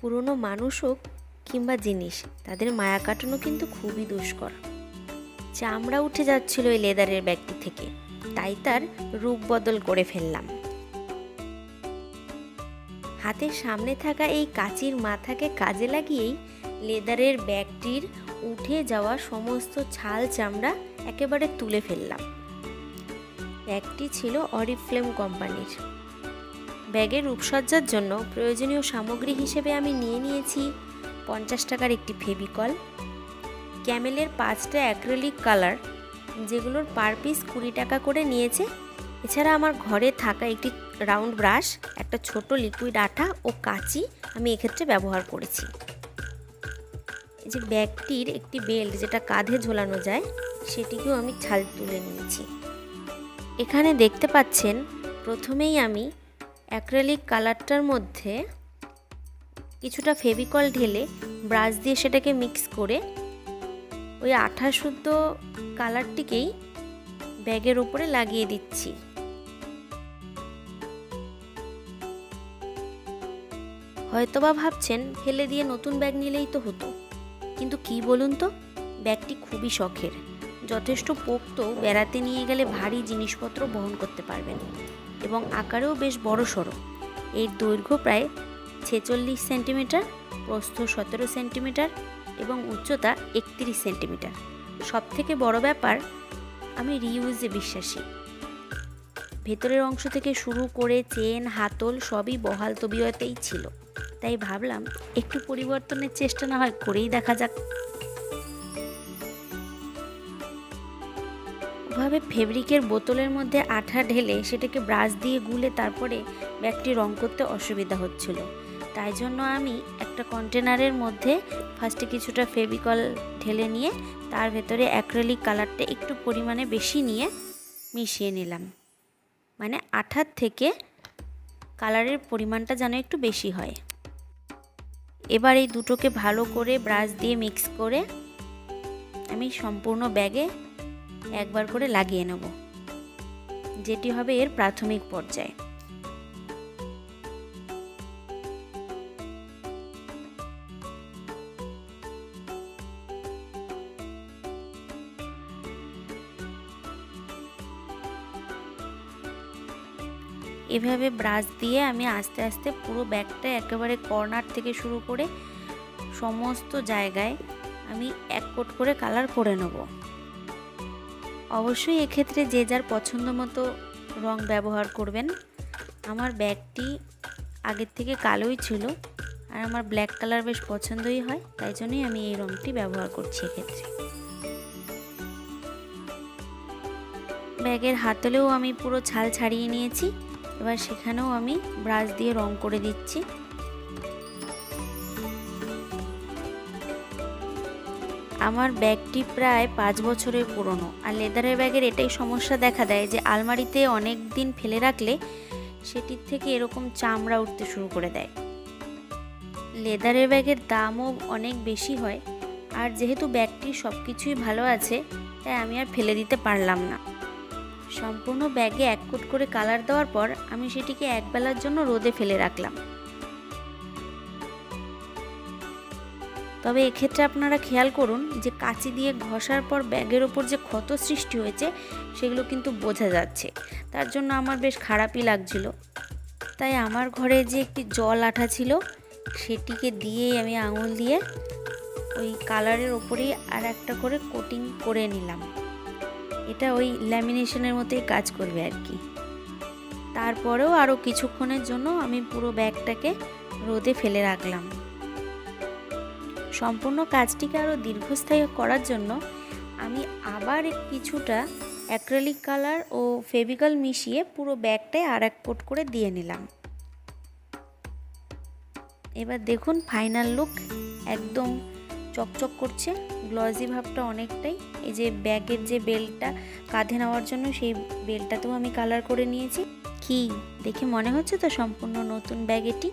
পুরনো মানুষ হোক কিংবা জিনিস, তাদের মায়া কাটানো কিন্তু খুবই দুষ্কর। চামড়া উঠে যাচ্ছিল এই লেদারের ব্যাগটি থেকে, তাই তার রূপ বদল করে ফেললাম। হাতের সামনে থাকা এই কাচির মাথাকে কাজে লাগিয়েই লেদারের ব্যাগটির উঠে যাওয়া সমস্ত ছাল চামড়া একেবারে তুলে ফেললাম। ব্যাগটি ছিল অরিফ্লেম কোম্পানির। ব্যাগের রূপসজ্জার জন্য প্রয়োজনীয় সামগ্রী হিসেবে আমি নিয়ে নিয়েছি পঞ্চাশ টাকার একটি ফেভিকল, ক্যামেলের পাঁচটা অ্যাক্রেলিক কালার, যেগুলোর পার পিস কুড়ি টাকা করে নিয়েছে। এছাড়া আমার ঘরে থাকা একটি রাউন্ড ব্রাশ, একটা ছোট লিকুইড আঠা ও কাঁচি আমি এক্ষেত্রে ব্যবহার করেছি। যে ব্যাগটির একটি বেল্ট যেটা কাঁধে ঝোলানো যায়, সেটিকেও আমি ছাল তুলে নিয়েছি। এখানে দেখতে পাচ্ছেন, প্রথমেই আমি অ্যাক্রেলিক কালারটার মধ্যে কিছুটা ফেভিকল ঢেলে ব্রাশ দিয়ে সেটাকে মিক্স করে ওই আঠা শুদ্ধ কালারটিকেই ব্যাগের উপরে লাগিয়ে দিচ্ছি। হয়তোবা ভাবছেন, ফেলে দিয়ে নতুন ব্যাগ নিলেই তো হতো। কিন্তু কি বলুন তো, ব্যাগটি খুবই শখের। যথেষ্ট পোক্ত, বেড়াতে নিয়ে গেলে ভারী জিনিসপত্র বহন করতে পারবেন। এবং আকারেও বেশ বড় সড়ো। এর দৈর্ঘ্য প্রায় ছেচল্লিশ সেন্টিমিটার, প্রস্থ সতেরো সেন্টিমিটার এবং উচ্চতা একত্রিশ সেন্টিমিটার। সবথেকে বড় ব্যাপার, আমি রিউজে বিশ্বাসী। ভেতরের অংশ থেকে শুরু করে চেন, হাতল সবই বহাল তবিয়তেই ছিল। তাই ভাবলাম, একটু পরিবর্তনের চেষ্টা না হয় করেই দেখা যাক। ওভাবে ফেব্রিকের বোতলের মধ্যে আঠা ঢেলে সেটাকে ব্রাশ দিয়ে গুলে তারপরে ব্যাগটি রং করতে অসুবিধা হচ্ছিল। তাই জন্য আমি একটা কন্টেনারের মধ্যে ফার্স্টে কিছুটা ফেভিকল ঢেলে নিয়ে তার ভেতরে অ্যাক্রেলিক কালারটা একটু পরিমাণে বেশি নিয়ে মিশিয়ে নিলাম। মানে আঠার থেকে কালারের পরিমাণটা যেন একটু বেশি হয়। এবার এই দুটোকে ভালো করে ব্রাশ দিয়ে মিক্স করে আমি সম্পূর্ণ ব্যাগে একবার করে লাগিয়ে নেব, যেটি হবে এর প্রাথমিক পর্যায়ে। এভাবে ব্রাশ দিয়ে আমি আস্তে আস্তে পুরো ব্যাগটা একেবারে কর্নার থেকে শুরু করে সমস্ত জায়গায় আমি এক কোট করে কালার করে নেব। অবশ্যই এক্ষেত্রে যে যার পছন্দ মতো রং ব্যবহার করবেন। আমার ব্যাগটি আগের থেকে কালোই ছিল আর আমার ব্ল্যাক কালার বেশ পছন্দই হয়, তাই জন্যই আমি এই রংটি ব্যবহার করছি এক্ষেত্রে। ব্যাগের হাতলেও আমি পুরো ছাল ছাড়িয়ে নিয়েছি। এবার সেখানেও আমি ব্রাশ দিয়ে রং করে দিচ্ছি। আমার ব্যাগটি প্রায় পাঁচ বছরের পুরনো। আর লেদারের ব্যাগের এটাই সমস্যা দেখা দেয় যে আলমারিতে অনেক দিন ফেলে রাখলে সেটির থেকে এরকম চামড়া উঠতে শুরু করে দেয়। লেদারের ব্যাগের দামও অনেক বেশি হয় আর যেহেতু ব্যাগটি সব কিছুই ভালো আছে, তাই আমি আর ফেলে দিতে পারলাম না। সম্পূর্ণ ব্যাগে এক কোট করে কালার দেওয়ার পর আমি সেটিকে একবেলার জন্য রোদে ফেলে রাখলাম। তবে এক্ষেত্রে আপনারা খেয়াল করুন যে কাঁচি দিয়ে ঘষার পর ব্যাগের ওপর যে ক্ষত সৃষ্টি হয়েছে, সেগুলো কিন্তু বোঝা যাচ্ছে। তার জন্য আমার বেশ খারাপই লাগছিল। তাই আমার ঘরে যে একটি জল আঠা ছিল, সেটিকে দিয়েই আমি আঙুল দিয়ে ওই কালারের ওপরেই আর একটা করে কোটিং করে নিলাম। এটা ওই ল্যামিনেশনের মতোই কাজ করবে আর কি। তারপরেও আরও কিছুক্ষণের জন্য আমি পুরো ব্যাগটাকে রোদে ফেলে রাখলাম। সম্পূর্ণ কাজটিকে আরও দীর্ঘস্থায়ী করার জন্য আমি আবার কিছুটা অ্যাক্রেলিক কালার ও ফেভিকল মিশিয়ে পুরো ব্যাগটায় আর এক পোট করে দিয়ে নিলাম। এবার দেখুন ফাইনাল লুক, একদম চকচক করছে গ্লজি ভাবটা অনেকটাই। এই যে ব্যাগের যে বেল্টটা কাঁধে নেওয়ার জন্য সেই বেল্টটাতেও আমি কালার করে নিয়েছি। কি, দেখে মনে হচ্ছে তো সম্পূর্ণ নতুন ব্যাগ এটি